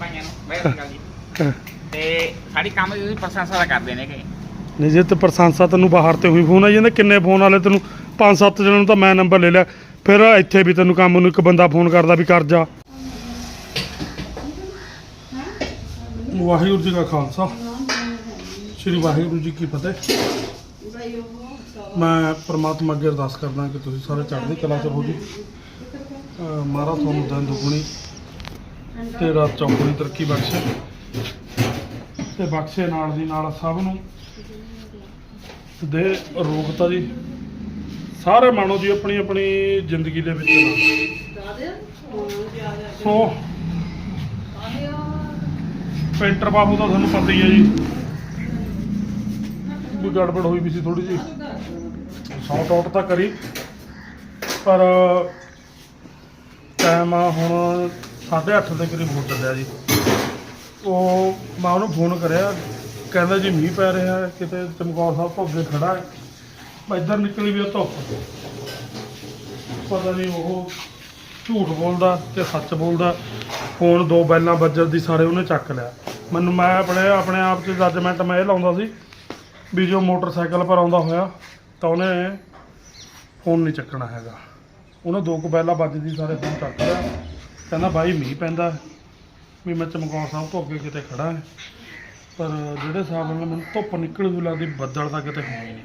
ਭਾਈਆਂ ਨੂੰ ਗੱਲ ਜੀ ਤੇ ਸਾਡੀ ਕੰਮ ਦੀ ਪ੍ਰਸ਼ੰਸਾ ਦਾ ਕਰਦੇ ਨੇ ਕਿ। ਨਹੀਂ ਜੇ ਤੇ ਪ੍ਰਸ਼ੰਸਾ ਤੈਨੂੰ ਬਾਹਰ ਤੇ ਹੋਈ ਫੋਨ ਆਈ ਜਾਂਦੇ ਕਿੰਨੇ ਫੋਨ ਵਾਲੇ ਤੈਨੂੰ ਪੰਜ ਸੱਤ ਜਣਾਂ ਨੂੰ ਤਾਂ ਮੈਂ ਨੰਬਰ ਲੈ ਲਿਆ। ਫਿਰ ਇੱਥੇ ਵੀ ਤੈਨੂੰ ਕੰਮ ਨੂੰ ਇੱਕ ਬੰਦਾ ਫੋਨ ਕਰਦਾ ਵੀ ਕਰ ਜਾ। ਵਾਹਿਗੁਰੂ ਜੀ ਕਾ ਖਾਲਸਾ। ਸ੍ਰੀ ਵਾਹਿਗੁਰੂ ਜੀ ਕੀ ਫਤਿਹ। ਮੈਂ ਪ੍ਰਮਾਤਮਾ ਅੱਗੇ ਅਰਦਾਸ ਕਰਦਾ ਕਿ ਤੁਸੀਂ ਸਾਰੇ ਚੜ੍ਹਦੀ ਕਲਾ ਚ ਹੋ ਜੀ। ਮਹਾਰਾਜ ਤੁਹਾਨੂੰ ਦਿਨ ਦੁਗਣੀ ਤੇ ਰਾਤ ਚੌਗੁਣੀ ਤਰੱਕੀ ਬਖਸ਼ੇ ਤੇ ਬਖਸ਼ੇ ਨਾਲ ਦੀ ਨਾਲ ਸਭ ਨੂੰ ਦੇ ਰੋਗਤਾ ਜੀ। ਸਾਰੇ ਮਾਣੋ ਜੀ ਆਪਣੀ ਆਪਣੀ ਜ਼ਿੰਦਗੀ ਦੇ ਵਿੱਚ ਸੋ ਪੇਂਟਰ ਬਾਬੂ ਤਾਂ ਤੁਹਾਨੂੰ ਪਤਾ ਹੀ ਹੈ ਜੀ। ਵੀ ਗੜਬੜ ਹੋਈ ਵੀ ਸੀ ਥੋੜੀ ਜੀ ਸ਼ਾਰਟ ਆਊਟ ਤਾਂ ਕਰੀ। ਪਰ ਟਾਈਮ ਆ ਹੁਣ 8:30 ਦੇ ਕਰੀਬ ਹੋ ਚੱਲਿਆ ਜੀ। ਉਹ ਮੈਂ ਉਹਨੂੰ ਫੋਨ ਕਰਿਆ ਕਹਿੰਦਾ ਜੀ ਮੀਂਹ ਪੈ ਰਿਹਾ ਹੈ, ਕਿਤੇ ਚਮਕੌਰ ਸਾਹਿਬ ਭੁੱਖੇ ਖੜਾ ਹੈ। ਮੈਂ ਇੱਧਰ ਨਿਕਲੀ ਵੀ ਉਹ ਧੁੱਪ। ਪਤਾ ਨਹੀਂ ਉਹ ਝੂਠ ਬੋਲਦਾ ਕਿ ਸੱਚ ਬੋਲਦਾ। ਫੋਨ ਦੋ ਬੈਲਾਂ ਵੱਜਣ ਦੀ ਸਾਰੇ ਉਹਨੇ ਚੱਕ ਲਿਆ। ਮੈਨੂੰ ਮੈਂ ਆਪਣੇ ਆਪਣੇ ਆਪ 'ਚ ਜੱਜਮੈਂਟ ਮੈਂ ਇਹ ਲਾਉਂਦਾ ਸੀ ਵੀ ਜੋ ਮੋਟਰਸਾਈਕਲ ਪਰ ਆਉਂਦਾ ਹੋਇਆ ਤਾਂ ਉਹਨੇ ਫੋਨ ਨਹੀਂ ਚੱਕਣਾ ਹੈਗਾ। ਉਹਨੇ ਦੋ ਕੁ ਬੈਲਾਂ ਵੱਜਦੀ ਸਾਰੇ ਫੋਨ ਚੱਕ ਲਿਆ। ਕਹਿੰਦਾ ਬਾਈ ਮੀਂਹ ਪੈਂਦਾ। ਵੀ ਮੈਂ ਚਮਕੌਰ ਸਾਹਿਬ ਤੋਂ ਅੱਗੇ ਕਿਤੇ ਖੜਾ ਹਾਂ। ਪਰ ਜਿਹੜੇ ਹਿਸਾਬ ਨਾਲ ਮੈਨੂੰ ਧੁੱਪ ਨਿਕਲਦੀ ਲੱਗਦੀ, ਬੱਦਲ ਤਾਂ ਕਿਤੇ ਹੋਣੀ ਨਹੀਂ।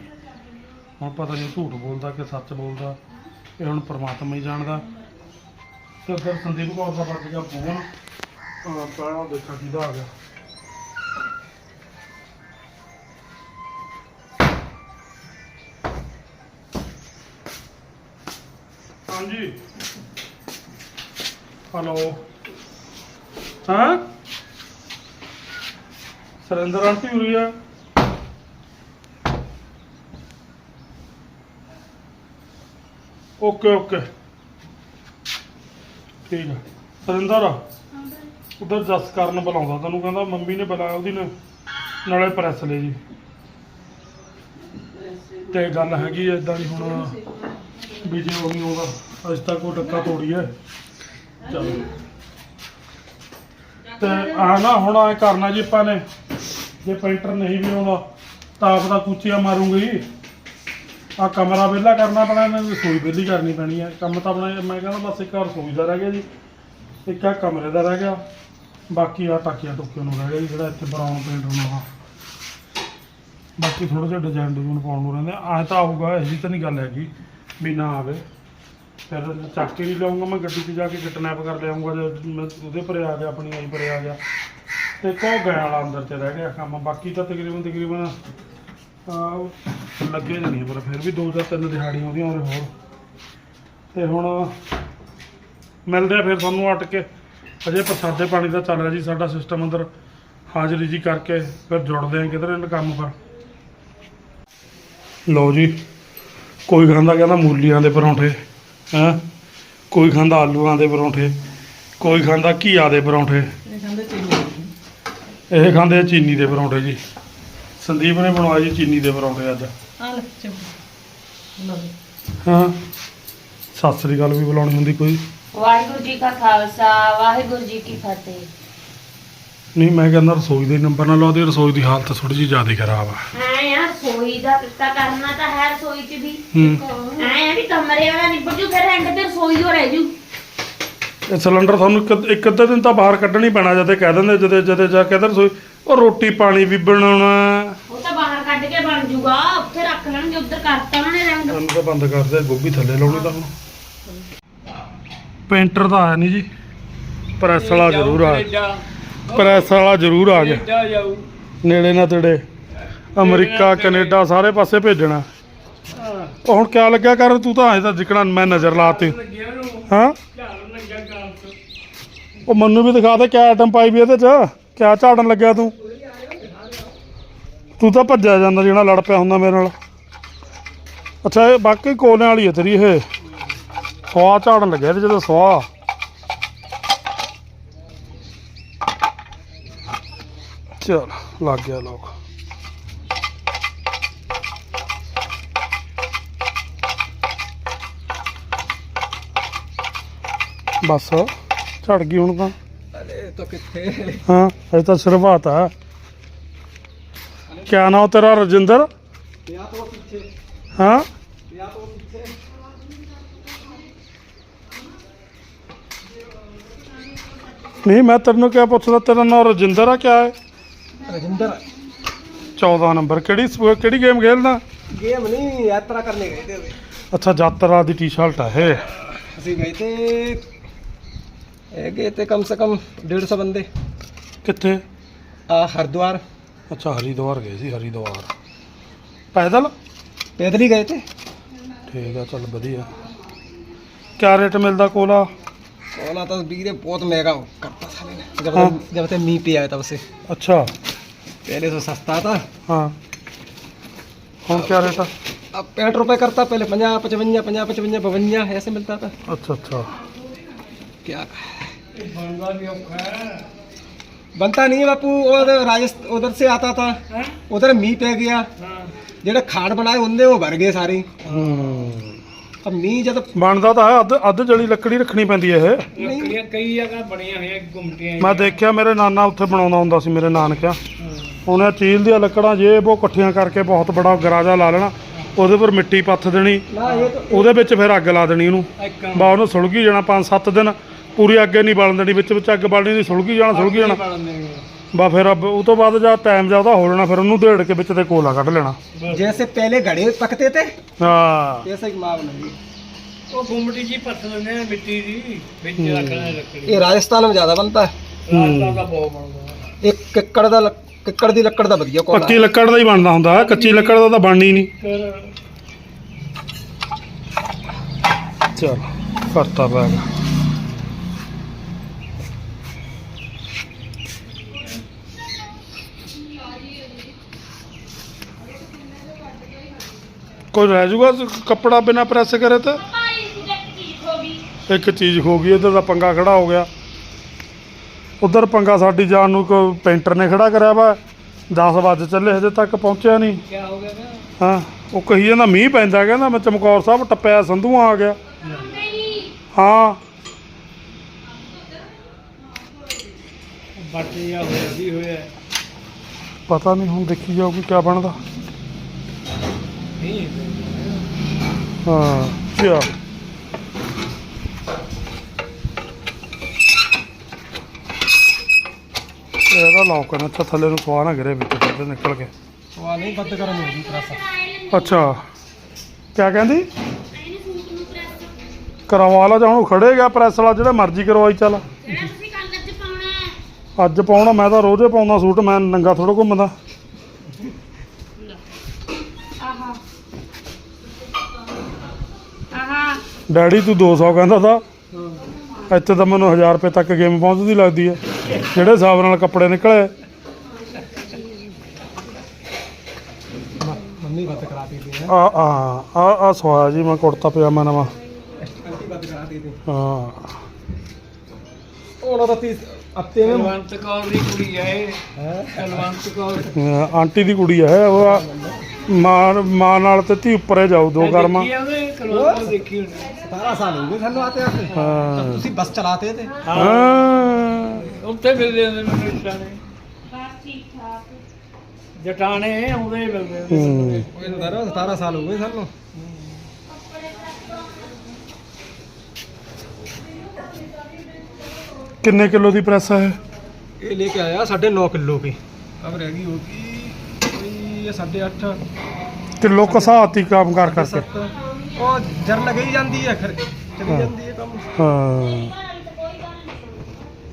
ਹੁਣ ਪਤਾ ਨਹੀਂ ਝੂਠ ਬੋਲਦਾ ਕਿ ਸੱਚ ਬੋਲਦਾ। ਇਹ ਹੁਣ ਪ੍ਰਮਾਤਮਾ ਹੀ ਜਾਣਦਾ। ਤੇ ਫਿਰ ਸੰਦੀਪ ਕੌਰ ਦਾ ਵੱਜ ਗਿਆ ਫੋਨ। ਅਹ ਪਹਿਲਾਂ ਦੇਖਾ ਕਿਹਦਾ ਆ ਗਿਆ। ਹਾਂਜੀ। ਹਲੋ ਹਾਂ ਸਰਿੰਦਰ ਆਂਟੀ ਉਰੀ ਆ ਓਕੇ ਓਕੇ ਠੀਕ ਆ ਸਰਿੰਦਰ ਉਧਰ ਜਸ ਕਰਨ ਬੁਲਾਉਂਦਾ ਤੈਨੂੰ ਕਹਿੰਦਾ ਮੰਮੀ ਨੇ ਬੁਲਾਇਆ ਉਹਦੀ ਨੇ ਨਾਲੇ ਪ੍ਰੈਸ ਲੈ ਜੀ ਤੇ ਗੱਲ ਹੈਗੀ ਇਦਾਂ ਦੀ ਹੁਣ ਵੀ ਜੇ ਉਹ ਨਹੀਂ ਆਉਂਦਾ ਅੱਜ ਤੱਕ ਉਹ ਡੱਕਾ ਤੋੜੀ ਹੈ ਚਲੋ। ਤੇ ਆ ਨਾ, ਹੁਣ ਐ ਕਰਨਾ ਜੀ ਆਪਾਂ ਨੇ। ਜੇ ਪੈਂਟਰ ਨਹੀਂ ਵੀ ਆਉਂਦਾ, ਤਾਂ ਆਪ ਦਾ ਕੁੱਚੀਆਂ ਮਾਰੂੰਗੀ। ਆ ਕਮਰਾ ਵਿਹਲਾ ਕਰਨਾ ਪੈਣਾ, ਇਹਨਾਂ ਇਹਨੇ ਰਸੋਈ ਵਿਹਲੀ ਕਰਨੀ ਪੈਣੀ ਹੈ ਕੰਮ ਤਾਂ ਆਪਣਾ, ਮੈਂ ਕਹਿੰਦਾ ਬਸ ਇੱਕ ਆਹ ਰਸੋਈ ਦਾ ਰਹਿ ਗਿਆ ਜੀ। ਇੱਕ ਆ ਕਮਰੇ ਦਾ ਰਹਿ ਗਿਆ। ਬਾਕੀ ਆ ਟਾਕੀਆਂ ਟੁਕੀਆਂ ਨੂੰ ਰਹਿ ਗਿਆ ਜੀ, ਜਿਹੜਾ ਇੱਥੇ ਬਰਾਊਨ ਪੇਂਟ ਹੋਣਾ ਆ ਬਾਕੀ ਥੋੜਾ ਜਿਹਾ ਡਿਜ਼ਾਈਨ ਡਿਜ਼ਾਈਨ ਪਾਉਣ ਨੂੰ ਰਹਿੰਦੇ ਆ। ਤਾਂ ਆਊਗਾ ਇਹਦੀ ਤਾਂ ਨਹੀਂ ਗੱਲ ਹੈਗੀ, ਵੀ ਨਾ ਆਵੇ। ਫਿਰ ਚੱਕ ਕੇ ਨਹੀਂ ਲਿਆਉਂਗਾ, ਮੈਂ ਗੱਡੀ 'ਚ ਜਾ ਕੇ ਕਿਡਨੈਪ ਕਰ ਲਿਆਉਂਗਾ, ਜੇ ਮੈਂ ਉਹਦੇ ਪਰੇ ਆ ਗਿਆ, ਆਪਣੀ ਆਈ ਪਰੇ ਆ ਗਿਆ। ਤੇ ਕੋ ਗਿਆ ਵਾਲਾ ਅੰਦਰ 'ਚ ਰਹਿ ਗਿਆ ਕੰਮ, ਬਾਕੀ ਤਾਂ ਤਕਰੀਬਨ ਤਕਰੀਬਨ ਲੱਗੇ ਨਹੀਂ ਪਰ ਫਿਰ ਵੀ ਦੋ ਜਾਂ ਤਿੰਨ ਦਿਹਾੜੀਆਂ ਉਹਦੀਆਂ ਹੋਰ ਹੋਰ। ਤੇ ਹੁਣ ਮਿਲਦੇ ਆ ਫਿਰ ਤੁਹਾਨੂੰ ਅਟ ਕੇ। ਅਜੇ ਪ੍ਰਸਾਦੇ ਪਾਣੀ ਦਾ ਚੱਲ ਰਿਹਾ ਜੀ, ਸਾਡਾ ਸਿਸਟਮ ਅੰਦਰ ਹਾਜ਼ਰੀ ਜੀ ਕਰਕੇ ਫਿਰ ਜੁੜਦੇ ਆ ਕਿਧਰ ਇਹਨਾਂ ਕੰਮ ਪਰ। ਲਓ ਜੀ, ਕੋਈ ਖਾਂਦਾ ਕਹਿੰਦਾ ਮੂਲੀਆਂ ਦੇ ਪਰੌਂਠੇ। ਹੈਂ? ਕੋਈ ਖਾਂਦਾ ਆਲੂਆਂ ਦੇ ਪਰੌਂਠੇ ਕੋਈ ਖਾਂਦਾ ਘੀਆ ਦੇ ਪਰੌਂਠੇ। ਇਹ ਖਾਂਦੇ ਆ ਚੀਨੀ ਦੇ ਪਰੌਂਠੇ ਜੀ। ਸੰਦੀਪ ਨੇ ਬਣਵਾਇਆ ਜੀ ਚੀਨੀ ਦੇ ਪਰੌਂਠੇ ਅੱਜ। ਆ ਲੈ ਚੁੱਪ ਜੀ। ਹਾਂ? ਸਤਿ ਸ੍ਰੀ ਅਕਾਲ ਵੀ ਬੁਲਾਉਣੀ ਹੁੰਦੀ ਕੋਈ। ਵਾਹਿਗੁਰੂ ਜੀ ਕਾ ਖਾਲਸਾ ਵਾਹਿਗੁਰੂ ਜੀ ਕੀ ਫਤਿਹ। ਨਹੀਂ ਮੈਂ ਕਹਿੰਦਾ ਰਸੋਈ ਦੇ ਨੰਬਰ ਨਾਲ ਲਾਉਂਦੀ ਰਸੋਈ ਦੀ ਹਾਲਤ ਥੋੜੀ ਜਿਹੀ ਜ਼ਿਆਦਾ ਖਰਾਬ ਆ। ਐ ਯਾਰ ਸੋਈ ਦਾ ਤਾਂ ਕਰਨਾ ਤਾਂ ਹੈ ਰਸੋਈ ਚ ਵੀ। ਹੂੰ। ਐ ਵੀ ਕਮਰੇ ਵਾਲਾ ਨਿਬੜ ਜੂ ਫਿਰ ਐਂਡ ਤੇ ਰਸੋਈ ਹੋ ਰਹਿ ਜੂ। ਇਹ ਸਿਲੰਡਰ ਤੁਹਾਨੂੰ ਇੱਕ ਇੱਕ ਅੱਧੇ ਦਿਨ ਤਾਂ ਬਾਹਰ ਕੱਢਣੀ ਪੈਣਾ ਜਦੇ ਕਹਿ ਦਿੰਦੇ ਜਦੇ ਜਦੇ ਜਾ ਕੇ ਰਸੋਈ ਉਹ ਰੋਟੀ ਪਾਣੀ ਵੀ ਬਣਾਉਣਾ। ਉਹ ਤਾਂ ਬਾਹਰ ਕੱਢ ਕੇ ਬਣ ਜੂਗਾ ਉੱਥੇ ਰੱਖ ਲੈਣਗੇ ਉੱਧਰ ਕਰਤਾ ਉਹਨਾਂ ਨੇ ਰੰਗ। ਸਾਨੂੰ ਤਾਂ ਬੰਦ ਕਰ ਦੇ ਗੋਭੀ ਥੱਲੇ ਲਾਉਣੀ ਤਾਂ ਹੁਣ। ਪੇਂਟਰ ਤਾਂ ਆਇਆ ਨਹੀਂ ਜੀ। ਪ੍ਰੈਸ ਵਾਲਾ ਜ਼ਰੂਰ ਆ ਪ੍ਰੈਸ ਵਾਲਾ ਜ਼ਰੂਰ ਆ ਗਿਆ। ਜਾਊ। ਨੇੜੇ ਨਾ ਤੇੜੇ। ਅਮਰੀਕਾ ਕੈਨੇਡਾ ਸਾਰੇ ਪਾਸੇ ਭੇਜਣਾ। ਉਹ ਹੁਣ ਕਿਆ ਲੱਗਿਆ ਕਰ? ਤੂੰ ਤਾਂ ਐਂ ਤਾਂ ਜਿਕਣਾ ਮੈਂ ਨਜ਼ਰ ਲਾਤੀ। ਹਾਂ? ਉਹ ਮੈਨੂੰ ਵੀ ਦਿਖਾ ਦੇ ਕਿਆ ਆਈਟਮ ਪਾਈ ਵੀ ਇਹਦੇ ਚ। ਕਿਆ ਝਾੜਨ ਲੱਗਿਆ ਤੂੰ? ਤੂੰ ਤਾਂ ਭੱਜਿਆ ਜਾਂਦਾ ਜਿਹੜਾ ਲੜ ਪਿਆ ਹੁੰਦਾ ਮੇਰੇ ਨਾਲ। ਅੱਛਾ ਇਹ ਬਾਕੀ ਕੋਲਿਆਂ ਵਾਲੀ ਹੈ ਤੇਰੀ ਇਹ। ਸਵਾ ਝਾੜਨ ਲੱਗਿਆ ਇਹਦੇ ਜਦੋਂ ਸਵਾ ਚਲ ਲੱਗ ਗਿਆ ਲੋਕ। ਬਸ ਝੜ ਗਈ ਹੁਣ ਤਾਂ। ਅਰੇ ਹਾਂ? ਅਜੇ ਤਾਂ ਸ਼ੁਰੂਆਤ ਆ। ਕੀ ਨਾਮ ਤੇਰਾ ਰਜਿੰਦਰ? ਯਾ ਹਾਂ? ਨਹੀਂ ਮੈਂ ਤੈਨੂੰ ਕਿਆ ਪੁੱਛਦਾ ਤੇਰਾ ਨਾਮ ਰਜਿੰਦਰ ਆ ਕਿਆ ਹੈ? राजेंद्र 14 ਨੰਬਰ ਕਿਹੜੀ ਸ- ਕਿਹੜੀ ਗੇਮ ਖੇਲਦਾ गेम नहीं यात्रा करने गए थे अभी ਅੱਛਾ ਯਾਤਰਾ ਦੀ ਟੀ-ਸ਼ਰਟ ਆ ਇਹ ਅਸੀਂ ਗਏ ਤੇ ਇਹ ਗਏ ਤੇ ਕਮ ਸੇ ਕਮ 150 ਬੰਦੇ ਕਿੱਥੇ ਆ ਹਰਿਦੁਆਰ ਅੱਛਾ ਹਰੀਦਵਾਰ ਗਏ ਸੀ ਹਰੀਦਵਾਰ ਪੈਦਲ ਪੈਦਲ ਹੀ ਗਏ ਤੇ ਠੀਕ ਆ ਚੱਲ ਵਧੀਆ ਕਿਆ ਰੇਟ ਮਿਲਦਾ ਕੋਲਾ सोना तो बीरे बहुत महंगा करता साले ने जब हाँ। जब से मी पे आया तब से ਅੱਛਾ पहले तो सस्ता था ਹਾਂ ਹੁਣ ਕਿਆ ਰੇਟ ਆ अब पैंठ रुपए करता पहले पंजा पचवंजा पंजा पचवंजा बवंजा ऐसे मिलता था ਅੱਛਾ ਅੱਛਾ क्या बनता नहीं है बापू उधर राजस्थान उधर से आता था उधर मी पे गया ਜਿਹੜੇ ਖਾੜ ਬਣਾਏ ਹੁੰਦੇ ਉਹ ਭਰ ਗਏ ਸਾਰੇ ਹੂੰ अब ਮੀਂਹ ਜਦ ਬਣਦਾ ਤਾਂ ਹੈ ਅੱਧ ਅੱਧ ਜਲੀ ਲੱਕੜੀ ਰੱਖਣੀ ਪੈਂਦੀ ਹੈ ਇਹ ਨਹੀਂ ਕਈ ਜਗ੍ਹਾ ਬਣੀਆਂ ਹੋਈਆਂ ਗੁੰਮਟੀਆਂ ਮੈਂ ਦੇਖਿਆ ਮੇਰੇ ਨਾਨਾ ਉੱਥੇ ਬਣਾਉਂਦਾ ਹੁੰਦਾ ਸੀ ਮੇਰੇ ਨਾਨਕਿਆ ਉਹਨੇ ਚੀਲ ਦੀਆਂ ਲੱਕੜਾਂ ਜੇ ਉਹ ਇਕੱਠੀਆਂ ਕਰਕੇ ਬਹੁਤ ਬੜਾ ਗਰਾਜਾ ਲਾ ਲੈਣਾ ਉਹਦੇ ਪਰ ਮਿੱਟੀ ਪੱਥ ਦੇਣੀ ਨਾ ਇਹ ਤਾਂ ਉਹਦੇ ਵਿੱਚ ਫਿਰ ਅੱਗ ਲਾ ਦੇਣੀ ਉਹਨੂੰ ਬਾ ਉਹਨੂੰ ਸੁਲਗੀ ਜਾਣਾ 5-7 ਦਿਨ ਪੂਰੀ ਅੱਗੇ ਨਹੀਂ ਬਲਣ ਦੇਣੀ ਵਿੱਚ ਵਿੱਚ ਅੱਗ ਬਲਣੀ ਨਹੀਂ ਸੁਲਗੀ ਜਾਣਾ ਸੁਲਗੀ ਜਾਣਾ ਬਾ ਫਿਰ ਅਬ ਉਹ ਤੋਂ ਬਾਅਦ ਜਦ ਟਾਈਮ ਜ਼ਿਆਦਾ ਹੋ ਜਾਣਾ ਫਿਰ ਉਹਨੂੰ ਢੇੜ ਕੇ ਵਿੱਚ ਤੇ ਕੋਲਾ ਕੱਢ ਲੈਣਾ जैसे पहले घड़े पकते थे ਹਾਂ ऐसे ही माँ बनाई ਉਹ ਗੁੰਮਟੀ ਜੀ ਪੱਥ ਲੈਂਦੇ ਆ ਮਿੱਟੀ ਦੀ ਵਿੱਚ ਰੱਖਣਾ ਲੱਕੜੀ ये राजस्थान में ज्यादा बनता है ਰਾਜਾ ਦਾ ਬਹੁਤ ਬਣਦਾ एक किक्कड़ दा ਕਿੱਕੜ ਦੀ ਲੱਕੜ ਦਾ ਵਧੀਆ ਕੋਲਾ ਪੱਕੀ ਲੱਕੜ ਦਾ ਹੀ ਬਣਦਾ ਹੁੰਦਾ ਕੱਚੀ ਲੱਕੜ ਦਾ ਤਾਂ ਬਣਨੀ ਨਹੀਂ। ਚਲ ਕਰਤਾ ਬੈਗ ਕੋਈ ਰਹਿ ਜੂਗਾ ਕੱਪੜਾ ਬਿਨਾ ਪ੍ਰੈਸ ਕਰੇ ਤਾਂ? ਇੱਕ ਚੀਜ਼ ਹੋ ਗਈ। ਇਧਰ ਦਾ ਪੰਗਾ ਖੜਾ ਹੋ ਗਿਆ। ਉਧਰ ਪੰਗਾ ਸਾਡੀ ਜਾਨ ਨੂੰ ਕੋ ਪੇਂਟਰ ਨੇ ਖੜਾ ਕਰਿਆ ਵਾ 10 ਵਜੇ ਚੱਲੇ ਹਜੇ ਤੱਕ ਪਹੁੰਚਿਆ ਨਹੀਂ। ਕੀ ਹੋ ਗਿਆ ਹਾਂ ਉਹ ਕਹੀ ਜਾਂਦਾ ਮੀਂਹ ਪੈਂਦਾ ਕਹਿੰਦਾ ਮੈਂ ਚਮਕੌਰ ਸਾਹਿਬ ਟੱਪਿਆ ਸੰਧੂਆਂ ਆ ਗਿਆ। ਹਾਂ। ਬੱਟ ਜਿਹਾ ਹੋਇਆ ਵੀ ਹੋਇਆ? ਪਤਾ ਨਹੀਂ ਹੁਣ ਦੇਖੀ ਜਾਊਗੀ ਕਿਆ ਬਣਦਾ। ਨਹੀਂ ਹਾਂ ਚਾ ਇਹਦਾ ਲੌਕ ਕਰਨਾ ਅੱਛਾ ਥੱਲੇ ਨੂੰ ਸਵਾ ਨਾ ਗਿਰੇ ਵਿੱਚ ਨਿਕਲ ਕੇ। ਸਵਾ ਨਹੀਂ ਬੰਦ ਕਰਨ ਅੱਛਾ। ਕਿਆ ਕਹਿੰਦੀ? ਕਰਵਾ ਜਾਂ ਹੁਣ ਖੜੇ ਗਿਆ ਪ੍ਰੈਸ ਵਾਲਾ ਜਿਹੜਾ ਮਰਜ਼ੀ ਕਰਵਾਈ ਚੱਲ। ਅੱਜ ਪਾਉਣਾ ਮੈਂ ਤਾਂ ਰੋਜ਼ੇ ਪਾਉਂਦਾ ਸੂਟ ਮੈਂ ਨੰਗਾ ਥੋੜਾ ਘੁੰਮਦਾ। ਡੈਡੀ ਤੂੰ 200 ਕਹਿੰਦਾ ਤਾਂ। ਇੱਥੇ ਤਾਂ ਮੈਨੂੰ 1000 ਰੁਪਏ ਤੱਕ ਗੇਮ ਪਹੁੰਚਦੀ ਲੱਗਦੀ ਹੈ। ਜਿਹੜੇ ਹਿਸਾਬ ਨਾਲ ਕੱਪੜੇ ਨਿਕਲੇ। ਮੰਮੀ ਬਤ ਕਰਾ ਦਿੱਤੀ ਆ ਆ ਆ ਆ ਸੋਇਆ ਜੀ ਮੈਂ ਕੁੜਤਾ ਪਜਾਮਾ ਨਵਾਂ। ਹਾਂ। ਉਹਨਾਂ ਦਾ ਤੀ ਅੱਤੇ ਨੇ। ਬਲਵੰਤ ਕੌਰ ਦੀ ਕੁੜੀ ਹੈ ਹੈ? ਬਲਵੰਤ ਕੌਰ। ਆਂਟੀ ਦੀ ਕੁੜੀ ਹੈ ਉਹ ਆ- ਮਾਂ ਮਾਂ ਨਾਲ ਤੇ ਧੀ ਉੱਪਰ ਹੀ ਦੋ। ਕਰਮਾ ਕਿੰਨੇ ਕਿਲੋ ਦੀ ਪ੍ਰੈਸ ਹੈ? ਇਹ ਲੈ ਕੇ ਆਇਆ 9.5 ਕਿਲੋ ਕੀ ਅਬ ਰਹਿ ਗਈ ਹੋਗੀ ਹੈ 8:30 ਤੇ ਲੋਕ ਸਹਾਤੀ ਕੰਮ ਕਾਰ ਕਰਕੇ। 7 ਉਹ ਜਰ ਲਗਈ ਜਾਂਦੀ ਹੈ ਫਿਰ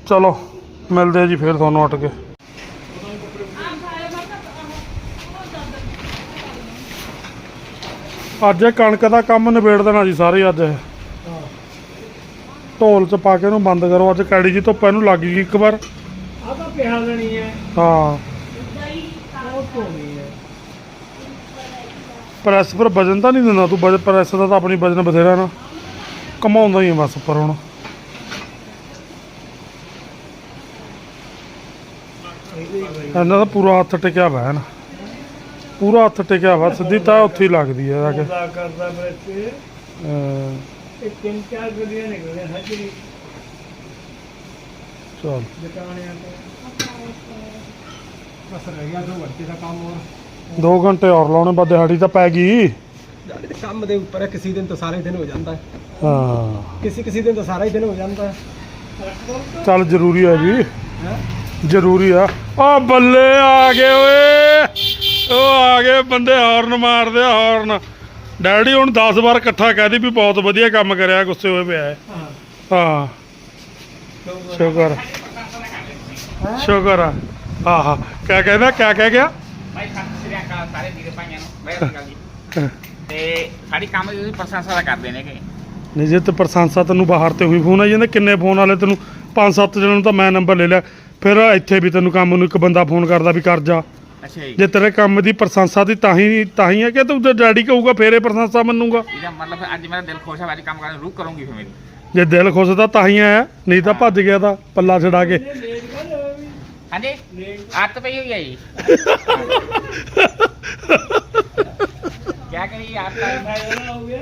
ਚਲੋ ਮਿਲਦੇ ਆ ਜੀ ਫਿਰ ਤੁਹਾਨੂੰ ਉੱਠ ਕੇ। ਅੱਜ ਇਹ ਕਣਕ ਦਾ ਕੰਮ ਨਿਬੇੜ ਦੇਣਾ ਜੀ ਸਾਰੇ ਅੱਜ। ਇਹ। ਢੋਲ ਚ ਪਾ ਕੇ ਇਹਨੂੰ ਬੰਦ ਕਰੋ। ਅੱਜ ਕੈੜੀ ਜੀ ਧੁੱਪ ਇਹਨੂੰ ਲੱਗ ਗਈ ਇੱਕ ਵਾਰ। ਆ ਤਾਂ ਪਿਆ ਲੈਣੀ ਹੈ। ਹਾਂ। ਉਹ ਧੋਣੀ ਪ੍ਰੈਸ ਪਰ ਵਜਨ ਤਾਂ ਨਹੀਂ ਦਿੰਦਾ ਤੂੰ ਵਜ ਪ੍ਰੈਸ ਦਾ ਤਾਂ ਆਪਣੀ ਵਜਨ ਬਥੇਰਾ ਨਾ। ਕਮਾਉਂਦਾ ਹੀ ਆ ਬਸ ਪਰ ਹੁਣ। ਇਹਨਾਂ ਦਾ ਪੂਰਾ ਹੱਥ ਟਿਕਿਆ ਵਾ ਹੈ ਨਾ ਪੂਰਾ ਹੱਥ ਟਿਕਿਆ ਵਾ ਸਿੱਧੀ ਤਾਂ ਉੱਥੇ ਹੀ ਲੱਗਦੀ ਹੈ ਜਾ ਕੇ। ਕਰਦਾ ਬੱਚੇ ਅਹ। ਇਹ ਤਿੰਨ ਚਾਰ ਗੱਡੀਆਂ ਨਿਕਲੀਆਂ ਹਜਰੀ ਚਲ। ਦੁਕਾਨਿਆਂ ਤੋਂ ਬਸ ਰਹਿ ਗਿਆ ਦੋ ਘੰਟੇ ਦਾ ਕੰਮ ਹੋਰ। 2 ਘੰਟੇ ਹੋਰ ਲਾਉਣੇ ਬਾਅਦ ਦਿਹਾੜੀ ਤਾਂ ਪੈ ਗਈ। ਕੰਮ ਦੇ ਉੱਪਰ ਹੈ ਕਿਸੇ ਦਿਨ ਤਾਂ ਸਾਰੇ ਦਿਨ ਹੋ ਜਾਂਦਾ ਹੈ। ਹਾਂ। ਕਿਸੇ ਕਿਸੇ ਦਿਨ ਤਾਂ ਸਾਰਾ ਹੀ ਦਿਨ ਹੋ ਜਾਂਦਾ ਹੈ। ਚੱਲ ਜ਼ਰੂਰੀ ਹੈ ਜੀ। ਹੈਂ? ਜ਼ਰੂਰੀ ਆ। ਆ ਬੱਲੇ ਆ ਗਏ ਓਏ। ਉਹ ਆ ਗਏ ਬੰਦੇ ਹਾਰਨ ਮਾਰਦੇ ਆ ਹਾਰਨ। ਡੈਡੀ ਹੁਣ 10 ਵਾਰ ਇਕੱਠਾ ਕਹਦੀ ਵੀ ਬਹੁਤ ਵਧੀਆ ਕੰਮ ਕਰਿਆ ਗੁੱਸੇ ਹੋਏ ਪਿਆ ਹੈ। ਹਾਂ। ਸ਼ੁਕਰ। ਸ਼ੁਕਰ ਆ। ਆਹਾ। ਕਿਆ ਕਹਿੰਦਾ ਕਿਆ ਕਹਿ ਗਿਆ? ਭਾਈ ਸ੍ਰੀ ਅਕਾਲ ਸਾਰੇ ਵੀਰੇ ਭਾਈਆਂ ਨੂੰ ਮੈਂ ਅਕਾਲ ਜੀ ਤੇ ਸਾਡੀ ਕੰਮ ਦੀ ਪ੍ਰਸ਼ੰਸਾ ਦਾ ਕਰਦੇ ਨੇ ਕਿ ਨਹੀਂ ਜੇ ਤੇ ਪ੍ਰਸ਼ੰਸਾ ਤੈਨੂੰ ਬਾਹਰ ਤੇ ਹੋਈ ਫੋਨ ਆਈ ਜਾਂਦੇ ਕਿੰਨੇ ਫੋਨ ਵਾਲੇ ਤੈਨੂੰ? ਪੰਜ ਸੱਤ ਜਣਾਂ ਨੂੰ ਤਾਂ ਮੈਂ ਨੰਬਰ ਲੈ ਲਿਆ। ਫਿਰ ਇੱਥੇ ਵੀ ਤੈਨੂੰ ਕੰਮ ਨੂੰ ਇੱਕ ਬੰਦਾ ਫੋਨ ਕਰਦਾ ਵੀ ਕਰ ਜਾ। ਅੱਛਾ ਜੀ। ਜੇ ਤੇਰੇ ਕੰਮ ਦੀ ਪ੍ਰਸ਼ੰਸਾ ਦੀ ਤਾਂ ਹੀ ਤਾਂ ਹੀ ਹੈ ਕਿ ਤੂੰ ਤੇ ਡੈਡੀ ਕਹੂਗਾ ਫੇਰੇ ਪ੍ਰਸ਼ੰਸਾ ਮੰਨੂਗਾ? ਇਹਦਾ ਮਤਲਬ ਫਿਰ ਅੱਜ ਮੇਰਾ ਦਿਲ ਖੁਸ਼ ਹੈ ਅੱਜ ਕੰਮ ਕਰਨ ਨੂੰ ਰੁਕ ਕਰੂੰਗੀ ਫਿਰ ਮੇਰੀ। ਜੇ ਦਿਲ ਖੁੱਸਦਾ ਤਾਂ ਹੀ ਆਇਆ ਨਹੀਂ ਤਾਂ ਭੱਜ ਗਿਆ ਤਾਂ ਪੱਲਾ ਛਡਾ ਕੇ। ਹਾਂਜੀ? ਅੱਤ ਪਈ ਹੋਈ ਹੈ ਜੀ। ਕੀ ਕਰੀ ਆਪ ਦਾ ਹੋ ਗਿਆ।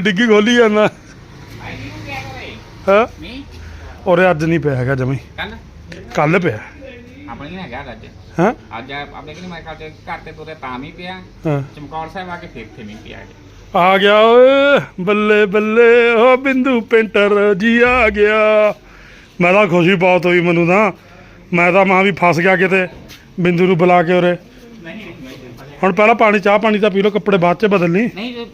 ਡਿੱਗੀ ਖੋਲੀ ਜਾਂਦਾ। ਹਾਂ। ਅੱਜ ਨਹੀਂ ਪਿਆ ਹੈਗਾ ਜਮੀ। ਕੱਲ? ਕੱਲ ਪਿਆ। ਆਪਣੇ ਨਹੀਂ ਹੈਗਾ ਅੱਜ। ਹਾਂ। ਅੱਜ ਆਪਣੇ ਕਿ ਮੈਂ ਕੱਲ ਘਰ ਤੇ ਤੁਰੇ ਤਾਂ ਵੀ ਪਿਆ। ਚਮਕੌਰ ਸਾਹਿਬ ਆ ਕੇ ਫਿਰ ਤੇ ਮੀਂਹ ਪਿਆ ਜੀ ਆ ਗਿਆ ਓਏ ਬੱਲੇ ਬੱਲੇ ਓ ਬਿੰਦੂ ਪੇਂਟਰ ਜੀ ਆ ਗਿਆ। ਮੈਂ ਤਾਂ ਖੁਸ਼ੀ ਬਹੁਤ ਹੋਈ ਮੈਨੂੰ ਤਾਂ। ਮੈਂ ਤਾਂ ਮਾਂ ਵੀ ਫਸ ਗਿਆ ਕਿਤੇ ਬਿੰਦੂ ਨੂੰ ਬੁਲਾ ਕੇ ਉਰੇ। ਹੁਣ ਪਹਿਲਾਂ ਪਾਣੀ ਚਾਹ ਪਾਣੀ ਤਾਂ ਪੀ ਲਓ ਕੱਪੜੇ ਬਾਅਦ ਚ ਬਦਲ ਲਈ ਨਹੀਂ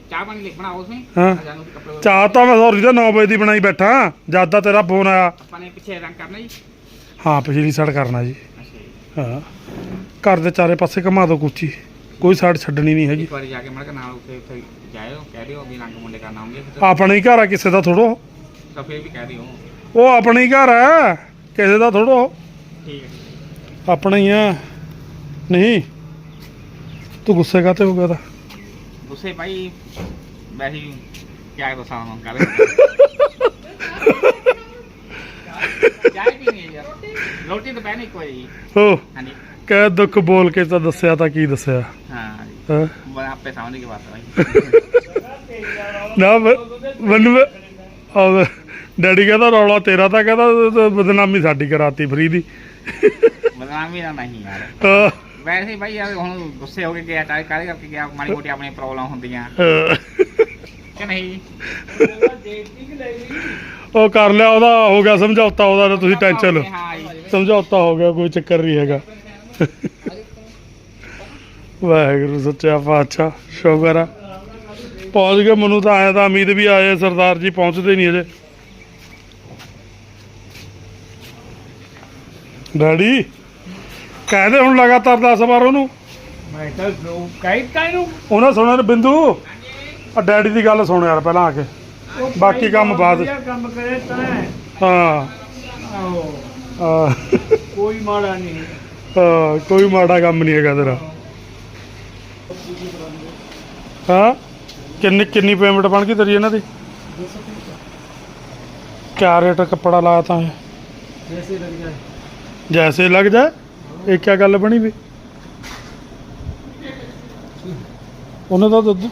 ਚਾਹ ਤਾਂ ਮੈਂ ਸੌਰੀ ਦਾ 9 ਵਜੇ ਦੀ ਬਣਾਈ ਬੈਠਾ ਜਦ ਦਾ ਤੇਰਾ ਫੋਨ ਆਇਆ। ਆਪਾਂ ਨੇ ਰੰਗ ਕਰਨਾ ਜੀ। ਹਾਂ ਪਿਛਲੀ ਸੜ ਕਰਨਾ ਜੀ। ਹਾਂ। ਘਰ ਦੇ ਚਾਰੇ ਪਾਸੇ ਘਮਾ ਦੋ ਕੁੱਚੀ ਕੋਈ ਸਾਈਡ ਛੱਡਣੀ ਨਹੀਂ ਹੈਗੀ। ਇੱਕ ਜਾ ਕੇ ਮੜਕ ਨਾਲ ਉੱਥੇ ਉੱਥੇ ਜਾਇਓ ਕਹਿ ਦਿਓ ਵੀ ਰੰਗ ਮੁੰਡੇ ਕਰਨਾ ਹੋਣਗੇ ਆਪਣੇ ਹੀ ਘਰ ਆ ਕਿਸੇ ਦਾ ਥੋੜੋ ਤਾਂ ਵੀ ਕਹਿ ਦਿਓ। ਉਹ ਆਪਣੇ ਹੀ ਘਰ ਆ ਕਿਸੇ ਦਾ ਥੋੜੋ ਠੀਕ ਆਪਣਾ ਹੀ ਆ। ਨਹੀਂ ਤੂੰ ਗੁੱਸੇ ਕਾਤੇ ਹੋ ਗਿਆ ਤਾਂ? ਗੁੱਸੇ ਭਾਈ ਵੈਸੇ ਕਿਆ ਦੱਸਾਂ ਹੁਣ ਗੱਲ ਰੋਟੀ ਦੁਪਹਿਰ ਨੂੰ ਇੱਕ ਹੋ। ਹਾਂਜੀ। ਕਹਿ ਦੁੱਖ ਬੋਲ ਕੇ ਤਾਂ ਦੱਸਿਆ ਤਾਂ ਕੀ ਦੱਸਿਆ हाँ जी ਹੈਂ? वो आप पे सामने की बात है भाई ਨਾ ਮ- ਮੈਨੂੰ ਵੀ- ਆਹ ਡੈਡੀ ਕਹਿੰਦਾ ਰੌਲਾ ਤੇਰਾ ਤਾਂ ਕਹਿੰਦਾ ਤੇ ਬਦਨਾਮੀ ਸਾਡੀ ਕਰਾਤੀ ਫਰੀ ਦੀ बदनामी ना नहीं यार ਹਾਂ, ਵੈਸੇ ਹੀ ਭਾਈ ਯਾਰ ਹੁਣ ਗੁੱਸੇ ਹੋ ਕੇ ਗਿਆ ਟਾਈ ਕਾਹਦੇ ਕਰਕੇ ਗਿਆ ਮਾੜੀ ਮੋਟੀ ਆਪਣੀ ਪ੍ਰੋਬਲਮ ਹੁੰਦੀਆਂ ਹਾਂ। ਕਿ ਨਹੀਂ ਦੇਤੀ ਕਿ ਲੈ ਗਈ ਉਹ ਕਰ ਲਿਆ ਉਹਦਾ ਹੋ ਗਿਆ ਸਮਝੌਤਾ ਉਹਦਾ ਤਾਂ ਤੁਸੀਂ ਟੈਨਸ਼ਨ ਲਓ ਹਾਂ ਜੀ ਸਮਝੌਤਾ ਹੋ ਗਿਆ ਕੋਈ ਚੱਕਰ ਨਹੀਂ ਹੈਗਾ ਵਾਹਿਗੁਰੂ ਸੱਚਾ ਪਾਤਸ਼ਾਹ ਸ਼ੁਕਰ ਆ। ਪਹੁੰਚ ਗਏ ਮੈਨੂੰ ਤਾਂ ਆਇਆ ਤਾਂ ਉਮੀਦ ਵੀ ਆਏ ਸਰਦਾਰ ਜੀ ਪਹੁੰਚਦੇ ਨਹੀਂ ਅਜੇ। ਡੈਡੀ ਕਹਦੇ ਹੁਣ ਲਗਾਤਾਰ 10 ਵਾਰ ਉਹਨੂੰ। ਮੈਂ ਤਾਂ ਜੋ ਕਾਇਦ ਕਾਇਨੂੰ ਉਹਨਾਂ ਸੁਣਿਆ ਨੀ ਬਿੰਦੂ? ਆ ਡੈਡੀ ਦੀ ਗੱਲ ਸੁਣ ਯਾਰ ਪਹਿਲਾਂ ਆ ਕੇ। ਬਾਕੀ ਕੰਮ ਬਾਅਦ। ਕੰਮ ਕਰੇ ਤਾਂ। ਹਾਂ। ਆਹੋ। ਹਾਂ ਕੋਈ ਮਾੜਾ ਨਹੀਂ। ਹਾਂ, ਕੋਈ ਮਾੜਾ ਕੰਮ ਨਹੀਂ ਹੈਗਾ ਤੇਰਾ। ਹਾਂ? ਕਿੰਨੀ ਕਿੰਨੀ ਪੇਮੈਂਟ ਬਣ ਗਈ ਤੇਰੀ ਇਹਨਾਂ ਦੀ? ਤਾਂ ਹੈ ਜੈਸੇ ਲੱਗ ਜਾਏ ਜੈਸੇ ਲੱਗ ਜਾਏ ਇਹ ਕਿਆ ਗੱਲ ਬਣੀ ਵੀ? ਉਹਨੇ ਤਾਂ ਦੁੱਧ-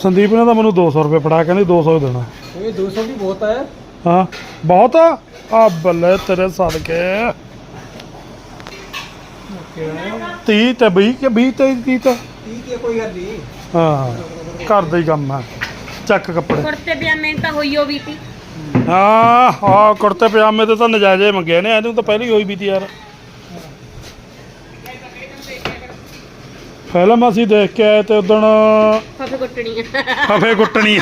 ਸੰਦੀਪ ਨੇ ਤਾਂ ਮੈਨੂੰ 200 ਰੁਪਏ ਫੜਾ ਕਹਿੰਦੀ 200 ਦੇਣਾ। ਇਹ 200 ਵੀ ਬਹੁਤ ਹੈ ਹਾਂ ਬਹੁਤ ਆ? ਆ ਬੱਲੇ ਤੇਰੇ ਸਦਕੇ। 30 ਤੇ 20 ਕਿ 20 ਤੇ 30 ਤਾਂ? 30 ਦੀ ਕੋਈ ਗੱਲ ਨਹੀਂ। ਹਾਂ ਘਰ ਦਾ ਹੀ ਕੰਮ ਹੈ ਚੱਕ ਕੱਪੜੇ। ਕੁੜਤੇ ਪਜਾਮੇ ਤਾਂ ਹੋਈ ਹੋ ਵੀ ਤੀ ਹਾਂ ਆ ਕੁੜਤੇ ਪਜਾਮੇ ਤੇ ਤਾਂ ਨਜਾਇਜ਼ੇ ਮੰਗੇ ਨੇ ਇਹਨੂੰ ਤਾਂ ਪਹਿਲਾਂ ਹੀ ਹੋਈ ਵੀ ਤੀ ਯਾਰ। ਫਿਲਮ ਅਸੀਂ ਦੇਖ ਕੇ ਆਏ ਤੇ ਉਦਣ ਫਫੇ ਕੁੱਟਣੀ ਫਫੇ ਕੁੱਟਣੀ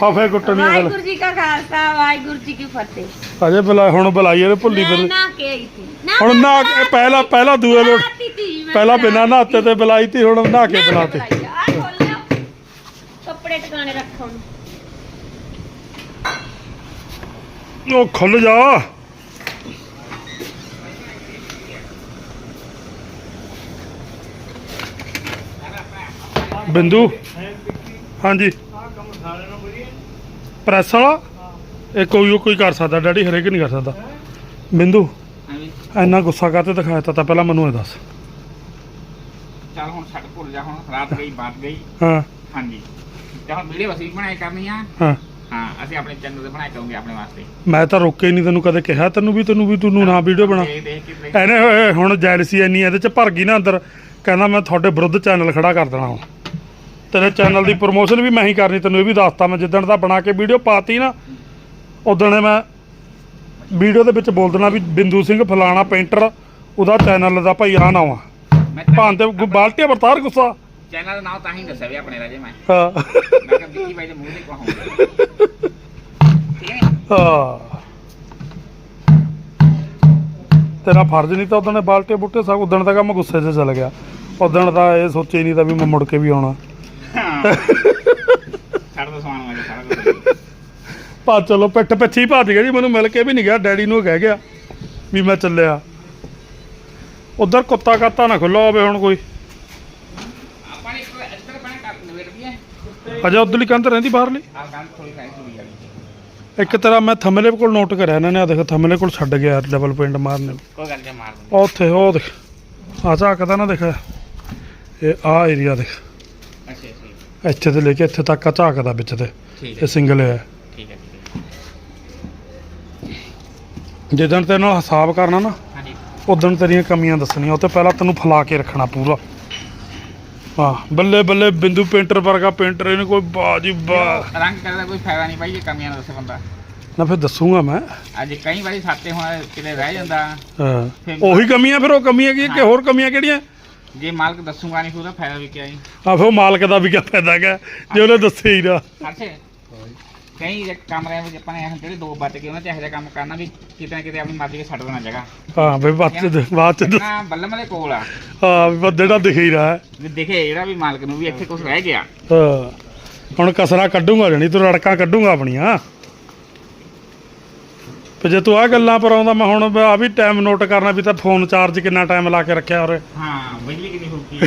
ਫਫੇ ਕੁੱਟਣੀ ਫਿਲਮ ਵਾਹਿਗੁਰੂ ਜੀ ਕਾ ਖਾਲਸਾ ਵਾਹਿਗੁਰੂ ਜੀ ਕੀ ਫਤਿਹ। ਅਜੇ ਬੁਲਾ ਹੁਣ ਬੁਲਾਈਏ ਤੇ ਭੁੱਲੀ ਮੈਂ ਫਿਰ। ਨਾ ਕੇ ਆਈ ਸੀ। ਹੁਣ ਨਾ ਕੇ- ਪਹਿਲਾਂ ਪਹਿਲਾਂ ਦੂਏ ਲੋਟ ਪਹਿਲਾਂ ਬਿਨਾਂ ਨਹਾਤੇ ਤੇ ਬੁਲਾਈ ਤੀ ਹੁਣ ਨਹਾ ਕੇ ਨਾ ਕੇ ਬੁਲਾਤੇ। ਬੁਲਾਈ ਆ। ਆਹ ਖੋਲ ਲਿਓ। ਕੱਪੜੇ ਟਿਕਾਣੇ ਰੱਖੋ ਉਹ ਖੁੱਲ ਜਾ। ਬਿੰਦੂ। ਹਾਂਜੀ ਆ ਕੰਮ ਸਾਰਿਆਂ ਨੂੰ ਵਧੀਆ ਪ੍ਰੈਸ ਵਾਲਾ? ਇਹ ਕੋਈ ਕੋਈ ਕਰ ਸਕਦਾ ਡੈਡੀ ਹਰੇਕ ਨਹੀਂ ਕਰ ਸਕਦਾ। ਬਿੰਦੂ ਇੰਨਾ ਗੁੱਸਾ ਕਾਤੇ ਦਿਖਾਇਆ ਤਾ ਤਾਂ ਪਹਿਲਾਂ ਮੈਨੂੰ ਇਹ ਦੱਸ। ਚੱਲ ਹੁਣ ਛੱਡ ਭੁੱਲ ਜਾ ਹੁਣ ਰਾਤ ਗਈ ਬਾਤ ਗਈ। ਹਾਂ। ਹਾਂਜੀ। ਚਾਹ ਵੀਡੀਓ ਅਸੀਂ ਬਣਾਈ ਕਰਨੀ ਆ। ਹਾਂ। ਹਾਂ ਅਸੀਂ ਆਪਣੇ ਚੈਨਲ ਤੇ ਬਣਾਇਆ ਕਰੂੰਗੇ ਆਪਣੇ ਵਾਸਤੇ। ਮੈਂ ਤਾਂ ਰੋਕੇ ਹੀ ਨਹੀਂ ਤੈਨੂੰ ਕਦੇ ਕਿਹਾ ਤੈਨੂੰ ਵੀ ਤੈਨੂੰ ਵੀ ਤੈਨੂੰ ਨਾ ਵੀਡੀਓ ਬਣਾ। ਇਹਨੇ ਹੋਏ ਹੁਣ ਜੈਲਸੀ ਇੰਨੀ ਇਹਦੇ ਚ ਭਰ ਗਈ ਨਾ ਅੰਦਰ। ਕਹਿੰਦਾ ਮੈਂ ਤੁਹਾਡੇ ਵਿਰੁੱਧ ਚੈਨਲ ਖੜਾ ਕਰ ਦੇਣਾ ਹੁਣ। ਤੇਰੇ ਚੈਨਲ ਦੀ ਪ੍ਰੋਮੋਸ਼ਨ ਵੀ ਮੈਂ ਹੀ ਕਰਨੀ ਤੈਨੂੰ ਇਹ ਵੀ ਦੱਸਤਾ ਮੈਂ ਜਿੱਦਣ ਦਾ ਬਣਾ ਕੇ ਵੀਡੀਓ ਪਾਤੀ ਨਾ ਉਦਣ ਹੀ ਮੈਂ ਵੀਡੀਓ ਦੇ ਵਿੱਚ ਬੋਲ ਦੇਣਾ ਵੀ ਬਿੰਦੂ ਸਿੰਘ ਫਲਾਣਾ ਪੇਂਟਰ ਉਹਦਾ ਚੈਨਲ ਦਾ ਭਾਈ ਆ ਨਾਮ ਆ। ਮੈਂ ਭਾਂ ਤੇ ਗੁ- ਬਾਲਟੀਆਂ ਵਰਤਾਰ ਗੁੱਸਾ। ਚੈਨਲ ਦਾ ਨਾਮ ਤਾਂ ਹੀ ਦੱਸਿਆ ਵੀ ਆਪਣੇ ਰਾਜੇ ਮੈਂ। ਹਾਂ। ਮੈਂ ਕਿਹਾ ਵਿੱਕੀ ਬਾਈ ਦੇ ਮੂੰਹ ਤੇ ਕਹਾਂਗਾ ਠੀਕ ਹੈ ਹਾਂ। ਤੇਰਾ ਫਰਜ਼ ਨਹੀਂ ਤਾਂ ਉਦੋਂ ਨੇ ਬਾਲਟੇ ਬੁੱਟੇ ਸਭ ਉਦੋਂ ਦਾ ਕੰਮ ਗੁੱਸੇ 'ਚ ਚੱਲ ਗਿਆ। ਉਦੋਂ ਤਾਂ ਇਹ ਸੋਚਿਆ ਹੀ ਨਹੀਂ ਤਾਂ ਵੀ ਮੈਂ ਮੁੜ ਕੇ ਵੀ ਆਉਣਾ। ਹਾਂ ਛੱਡ ਦੋ ਸਮਾਨ ਮੈਂ ਸਾਰਾ ਕੁਝ ਭਾ ਚਲੋ ਪਿੱਠ ਪਿੱਛੇ ਭੱਜ ਗਿਆ ਜੀ ਮੈਨੂੰ ਮਿਲ ਕੇ ਵੀ ਨਹੀਂ ਗਿਆ ਡੈਡੀ ਨੂੰ ਕਹਿ ਗਿਆ ਵੀ ਮੈਂ ਚੱਲਿਆ। ਉਧਰ ਕੁੱਤਾ ਕਾਤਾ ਨਾ ਖੁੱਲਾ ਹੋਵੇ ਹੁਣ ਕੋਈ। ਆਪਾਂ ਇੱਕ ਬਣਾ ਕਰ ਅਜੇ ਉਧਰਲੀ ਕੰਧ ਰਹਿੰਦੀ ਬਾਹਰਲੀ? ਆ ਗੰਦ ਥੋੜੀ ਸਾਈਜ਼ ਹੋਈ ਵਾਲੀ ਇੱਕ ਤਰ੍ਹਾਂ ਮੈਂ ਥੰਮਲੇ ਕੋਲ ਨੋਟ ਕਰਿਆ ਇਹਨਾਂ ਨੇ ਆ ਦੇਖ ਥੰਮਲੇ ਕੋਲ ਛੱਡ ਗਿਆ ਡਬਲ ਪਿੰਡ ਮਾਰਨੇ ਕੋਈ ਗੱਲ ਨਹੀਂ ਮਾਰ ਦਿੰਦੇ। ਉਹ ਉੱਥੇ ਉਹ ਦੇਖ ਆ ਝਾਕਦਾ ਨਾ ਦੇਖ ਇਹ ਆ ਏਰੀਆ ਦੇਖ। ਇੱਥੇ ਤੋਂ ਲੈ ਕੇ ਇੱਥੇ ਤੱਕ ਆ ਝਾਕਦਾ ਵਿੱਚ ਤੇ ਠੀਕ ਇਹ ਹੈ ਸਿੰਗਲ ਹੈ। ਠੀਕ ਹੈ ਠੀਕ ਹੈ। ਜਿੱਦਣ ਤੇ ਨਾਲ ਹਿਸਾਬ ਕਰਨਾ ਨਾ ਹਾਂਜੀ। ਉਦੋਂ ਤੇਰੀਆਂ ਕਮੀਆਂ ਦੱਸਣੀਆਂ ਉਹ ਤੇ ਪਹਿਲਾਂ ਤੈਨੂੰ ਫਲਾ ਕੇ ਰੱਖਣਾ ਪੂਰਾ। ਹਾਂ ਬੱਲੇ ਬੱਲੇ ਬਿੰਦੂ ਪੇਂਟਰ ਵਰਗਾ ਪੇਂਟਰ ਇਹਨੇ ਕੋਈ ਬਾਜੀ ਬਾ ਰੰਗ ਕਰਦਾ ਕੋਈ ਫਾਇਦਾ ਨਹੀਂ ਭਾਈ ਇਹ ਕਮੀਆਂ ਦਾ ਦੱਸੇ ਬੰਦਾ। ਨਾ ਫਿਰ ਦੱਸੂਗਾ ਮੈਂ। ਅੱਜ ਕਈ ਵਾਰੀ ਸਾਤੇ ਹੁਣ ਕਿਤੇ ਰਹਿ ਜਾਂਦਾ। ਹਾਂ ਉਹੀ ਕਮੀਆਂ ਫਿਰ ਉਹ ਕਮੀਆਂ ਕੀ ਕਿ ਹੋਰ ਕਮੀਆਂ ਕਿਹੜੀਆਂ? ਜੇ ਮਾਲਕ ਦੱਸੂਗਾ ਨਹੀਂ ਉਹਦਾ ਫਾਇਦਾ ਵੀ ਕੀ ਹੈ ਆ ਫਿਰ ਉਹ ਮਾਲਕ ਦਾ ਵੀ ਕਿਆ ਫਾਇਦਾ ਹੈਗਾ? ਜੇ ਉਹਨੇ ਦੱਸੇ ਹੀ ਨਾ। ਅੱਛੇ ਕਈ ਕਮਰਿਆਂ ਵਿੱਚ ਆਪਾਂ ਨੇ ਇਹ ਜਿਹੜੇ ਦੋ ਬਚ ਗਏ ਉਹਨਾਂ ਚ ਇਹੋ ਜਿਹਾ ਕੰਮ ਕਰਨਾ ਵੀ ਕਿਤੇ ਨਾ ਕਿਤੇ ਆਪਣੀ ਮਰਜ਼ੀ ਕੇ ਛੱਡ ਦੇਣਾ ਜਗ੍ਹਾ। ਹਾਂ ਵੀ ਬਾਅਦ ਚ ਦ- ਬਾਅਦ ਚ ਦੱਸ- ਨਾ ਬੱਲਮ ਦੇ ਕੋਲ ਆ। ਹਾਂ ਵੀ ਬਸ ਜਿਹੜਾ ਦਿਖ ਹੀ ਰਿਹਾ। ਹੈ ਵੀ ਦਿਖੇ ਜਿਹੜਾ ਵੀ ਮਾਲਕ ਨੂੰ ਵੀ ਇੱਥੇ ਕੁਝ ਰਹਿ ਗਿਆ। ਹਾਂ। ਹੁਣ ਕਸਰਾ ਕੱਢੂਗਾ ਜਣੀ ਤੂੰ ਰੜਕਾਂ ਕੱਢੂਗਾ ਆਪਣੀਆਂ। ਤੇ ਜੇ ਤੂੰ ਆ ਗੱਲਾਂ ਪਰ ਆਉਂਦਾ ਮੈਂ ਹੁਣ ਆ ਵੀ ਟਾਈਮ ਨੋਟ ਕਰਨਾ ਵੀ ਤਾਂ ਫੋਨ ਚਾਰਜ ਕਿੰਨਾ ਟਾਈਮ ਲਾ ਕੇ ਰੱਖਿਆ ਔਰ ਹਾਂ ਬਿਜਲੀ ਕਿੰਨੀ ਫੁੱਕੀ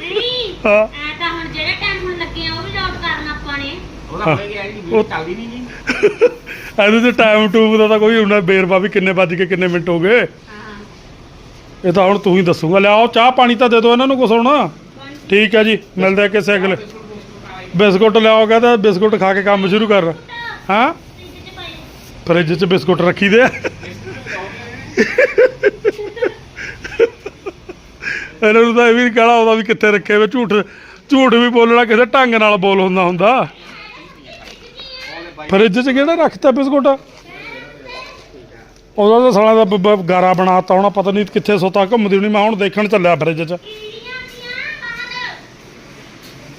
ਨਹੀਂ ਹਾਂ। ਐ ਤਾਂ ਹੁਣ ਜਿਹੜੇ ਟਾਈਮ ਹੁਣ ਲੱਗੇ ਆ ਉਹ ਵੀ ਲੋਡ ਕਰਨਾ ਆਪਾਂ ਨੇ। ਉਹਦਾ ਹਾਂ। ਹੋ ਗਿਆ ਜੀ ਬਿਜਲੀ ਚੱਲਦੀ ਨਹੀਂ ਜੀ। ਇਹਦੇ ਤੇ ਟਾਈਮ ਟੂਬ ਦਾ ਤਾਂ ਕੋਈ ਹੁੰਦਾ ਬੇਰਵਾ ਵੀ ਕਿੰਨੇ ਵੱਜ ਕੇ ਕਿੰਨੇ ਮਿੰਟ ਹੋ ਗਏ। ਹਾਂ। ਇਹ ਤਾਂ ਹੁਣ ਤੂੰ ਹੀ ਦੱਸੂਗਾ। ਲਿਆਓ ਚਾਹ ਪਾਣੀ ਤਾਂ ਦੇ ਦਿਓ ਇਹਨਾਂ ਨੂੰ ਕੁਛ ਹੁਣ। ਠੀਕ ਹੈ ਜੀ ਮਿਲਦੇ ਆ ਕਿਸੇ ਅਗਲੇ ਬਿਸਕੁਟ ਲਿਆਓਗਾ ਤਾਂ ਬਿਸਕੁਟ ਖਾ ਕੇ ਕੰਮ ਸ਼ੁਰੂ ਕਰ। ਹਾਂ? ਫਰਿੱਜ 'ਚ ਬਿਸਕੁਟ ਰੱਖੀ ਦੇ ਇਹਨਾਂ ਨੂੰ ਤਾਂ ਇਹ ਵੀ ਨਹੀਂ ਕਹਿਣਾ ਉਹਦਾ ਵੀ ਕਿੱਥੇ ਰੱਖੇ ਵੇ। ਝੂਠ ਝੂਠ ਵੀ ਬੋਲਣਾ ਕਿਸੇ ਢੰਗ ਨਾਲ ਬੋਲ ਹੁੰਦਾ ਹੁੰਦਾ। ਫਰਿੱਜ 'ਚ ਕਿਹੜਾ ਰੱਖਤਾ ਬਿਸਕੁਟ? ਉਹਦਾ ਤਾਂ ਸਾਲਾ ਦਾ ਬ- ਬ- ਗਾਰਾ ਬਣਾਤਾ ਹੋਣਾ, ਪਤਾ ਨਹੀਂ ਕਿੱਥੇ ਸੁੱਤਾ, ਘੁੰਮਦੀ ਹੋਣੀ। ਮੈਂ ਹੁਣ ਦੇਖਣ ਚੱਲਿਆ ਫਰਿੱਜ 'ਚ।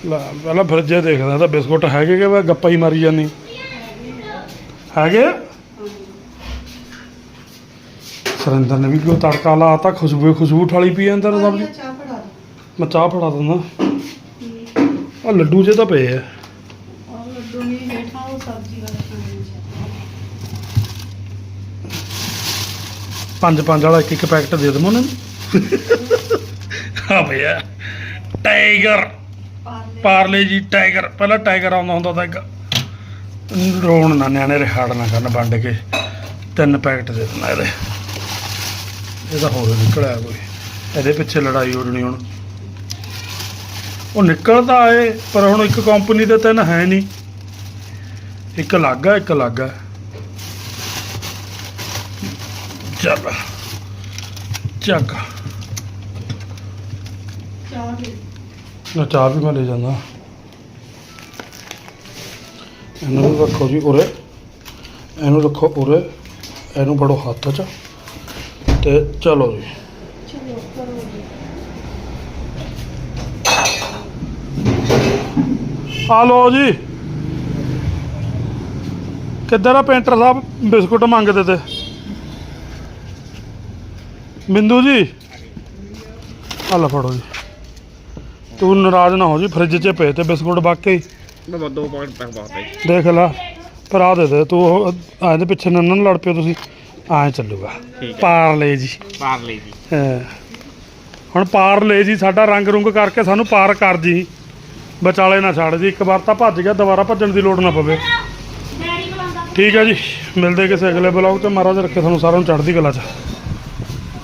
ਲੈ, ਪਹਿਲਾਂ ਫਰਿੱਜ ਦੇਖਦਾ ਤਾਂ ਬਿਸਕੁਟ ਹੈਗੇ ਕਿ ਗੱਪਾ ਹੀ ਮਾਰੀ ਜਾਂਦੀ। ਹੈਗੇ ਆ? ਸੁਰਿੰਦਰ ਨੇ ਵੀ ਕਿਉਂ ਤੜਕਾ ਲਾਤਾ ਖੁਸ਼ਬੂ ਖੁਸ਼ਬੂ ਠਾਲੀ ਪਈ ਆ ਅੰਦਰ ਸਬਜ਼ੀ ਮੈਂ ਚਾਹ ਫੜਾ ਦਿੰਦਾ। ਆ ਲੱਡੂ ਜੇ ਤਾਂ ਪਏ ਆ। ਪੰਜ ਪੰਜ ਵਾਲਾ ਇੱਕ ਇੱਕ ਪੈਕਟ ਦੇ ਦਮ ਉਹਨਾਂ ਨੂੰ। ਹਾਂ ਭਈਆ ਟਾਈਗਰ। ਪਾਰਲੇ। ਜੀ ਟਾਈਗਰ। ਪਹਿਲਾਂ ਟਾਈਗਰ ਆਉਂਦਾ ਹੁੰਦਾ ਤਾਂ ਇੱਕ ਰੋਣ ਨਾ ਨਿਆਣੇ ਰਿਹਾੜ ਨਾ ਕਰਨ ਵੰਡ ਕੇ ਤਿੰਨ ਪੈਕਟ ਦੇ ਦੇਣਾ ਇਹਦੇ। ਇਹਦਾ ਹੋਰ ਨਿਕਲਿਆ ਕੋਈ। ਇਹਦੇ ਪਿੱਛੇ ਲੜਾਈ ਹੋ ਜਣੀ ਹੁਣ। ਉਹ ਨਿਕਲਦਾ ਏ ਪਰ ਹੁਣ ਇੱਕ ਕੰਪਨੀ ਦੇ ਤਿੰਨ ਹੈ ਨਹੀਂ। ਇੱਕ ਅਲੱਗ ਆ ਇੱਕ ਅਲੱਗ ਆ। ਚੱਲ। ਚੱਕ। ਨਾ ਚਾਹ ਵੀ ਮੈਂ ਲੈ ਜਾਂਦਾ। ਇਹਨੂੰ ਰੱਖੋ ਜੀ ਉਰੇ। ਇਹਨੂੰ ਰੱਖੋ ਉਰੇ। ਇਹਨੂੰ ਫੜੋ ਹੱਥ 'ਚ। ਤੇ ਚਲੋ ਜੀ। ਆ ਲਓ ਜੀ। ਕਿੱਧਰ ਆ ਪੇਂਟਰ ਸਾਹਿਬ? ਬਿਸਕੁਟ ਮੰਗਦੇ ਤੇ। ਬਿੰਦੂ ਜੀ। ਆ ਲੈ ਫੜੋ ਜੀ। ਤੂੰ ਨਾਰਾਜ਼ ਨਾ ਹੋ ਜੀ ਫ੍ਰਿਜ 'ਚ ਪਏ ਤੇ ਬਿਸਕੁਟ ਵਾਕਈ ਮੈਂ ਦੋ ਪੁਆਇੰਟ ਦੇਖ ਲੈ ਪਰ ਆ ਦੇ ਦੇ। ਤੂੰ ਉਹ ਆ ਇਹਦੇ ਪਿੱਛੇ ਨੰਨ ਲੜ ਪਿਓ ਤੁਸੀਂ। ਐਂ ਚੱਲੂਗਾ। ਠੀਕ ਹੈ ਪਾਰ ਲੈ ਜੀ। ਪਾਰ ਲਈ ਜੀ। ਹਾਂ। ਹੁਣ ਪਾਰ ਲੈ ਜੀ ਸਾਡਾ ਰੰਗ ਰੁੰਗ ਕਰਕੇ ਸਾਨੂੰ ਪਾਰ ਕਰ ਜੀ। ਵਿਚਾਲੇ ਨਾ ਛੱਡ ਜੀ ਇੱਕ ਵਾਰ ਤਾਂ ਭੱਜ ਗਿਆ ਦੁਬਾਰਾ ਭੱਜਣ ਦੀ ਲੋੜ ਨਾ ਪਵੇ। ਠੀਕ ਹੈ ਜੀ ਮਿਲਦੇ ਕਿਸੇ ਅਗਲੇ ਬਲੌਗ ਤੇ ਮਹਾਰਾਜ ਰੱਖੇ ਤੁਹਾਨੂੰ ਸਾਰਿਆਂ ਨੂੰ ਚੜ੍ਹਦੀ ਕਲਾ ਚ।